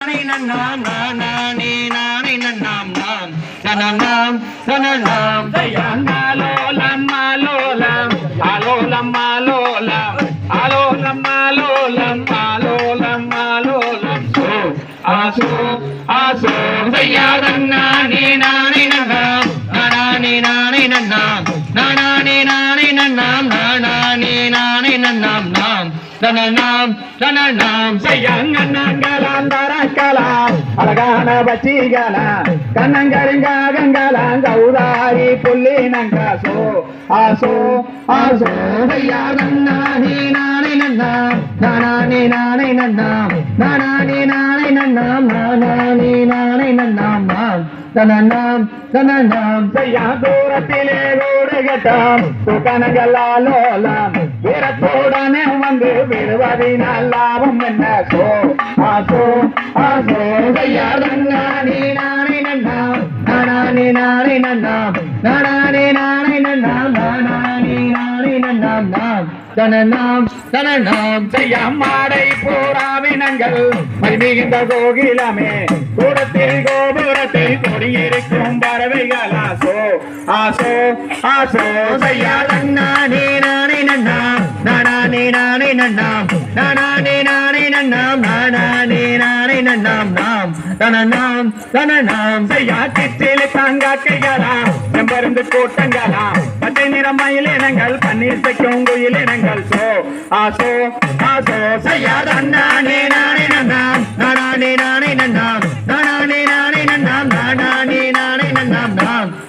நானே நன்னாம் நானே நானே நன்னாம் நாம் தனநாம் தனநாம் நாம் தனநாம் தனநாம் செய்யங்கண்ணங்களாம் தரக்கலாம் அழகான பச்சிகளாம் கண்ணங்கருங்காகங்களாம் கௌதாரி புள்ளினங்காசோ ஆசோ ஆசோ நானே நானே நன்னாம் நானே நானே நன்னாம் நானே நானே நன்னாம் நானே நானே நன்னாம் நாம் தனநாம் தனநாம் செய்யா தூரத்திலே ஓடுகட்டாம். கட்டம் துக்கணங்களாலோலாம் வீரத்துடனே வந்து விடுவதினால் லாபம் என்ன? சோ ஆசோ ஆசோ செய்யா நானே நானே நன்னாம். நானே நானே நன்னாம். நானே நானே நன்னாம். நானே நானே நன்னாம். நாம் தனநாம் தனநாம். செய்யா மாடை போராவினங்கள் மதிமிகுந்த கோகிலமே கூடத்தில் ஆசோ. செய்யா நானே நானே நன்னாம். நானே நானே நன்னாம். நானே நானே நன்னாம். நானே நானே நன்னாம். நாம் தனநாம் தனநாம். செய்யா சிற்றில் தாங்காக்கைகளாம் செம்பருந்து கூட்டங்களாம். பச்சை நிற மயிலினங்கள் பன்னீர் சைக்கும் குயிலினங்கள் சோ ஆசோ ஆசோ. செய்யா நானே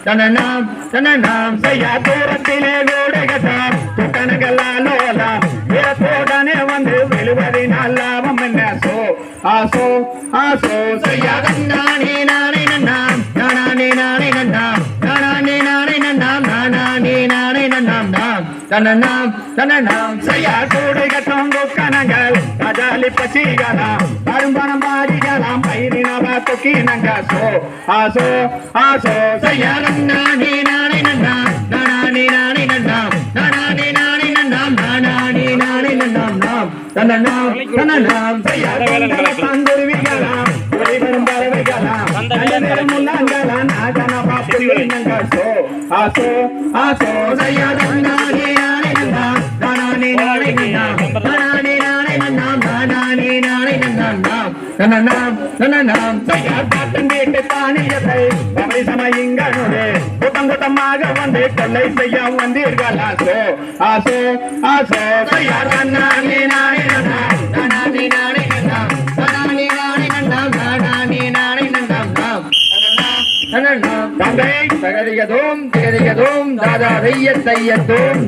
தனநாம் தனநாம் செய்யா தூரத்திலே கூடுகட்டாம் துக்கணங்களாலோலாம் வீரத்தோடனே வந்து விழுவதினால் லாபம் என்ன? சோ ஆசோ ஆசோ. செய்யா நானே நானே நன்னாம். நானானே நானே நன்னாம். நானானே நானே நன்னாம். நானானே நானே நன்னாம். நாம் தனநாம் தனநாம் செய்யா கூடு கட்டும் துக்கணங்கள் கஜாலி பச்சிகளாம் பரும்பணம் பாடிகளாம் பயிரினவ தொக்கினங்க சோ ஆசோ ஆசோ செய்யா. நானே நானே நன்னாம். நானே நானே நன்னாம். நானே நானே நன்னாம். நானே நானே நன்னாம். நாம். தனநாம் தனநாம் செய்யா. தங்குருவிகளாம் வரும் பறவைகளாம் நல்ல முள்ளங்களாம் நாகன பாப்புலினங்க சோ ஆசோ ஆசோ. செய்யா. நானே நானே நன்னாம். நானே நானே நன்னாம். நானே நானே நன்னாம். நானே நானே நன்னாம். நாம் தனநாம் காட்டும் வீட்டு தானியத்தை கபடி சமயங்களுடைய கூட்டம் கூட்டமாக வந்து கொள்ளை செய்ய வந்தீர்கள் ஆசோ ஆசோ ஆசோ. செய்யா நானே நானே நானே நானே நன்னாம் நானே நானே நானே நானே நாம் தந்தை தகதிகதோம் தாதா வெய்ய தையத்தோம்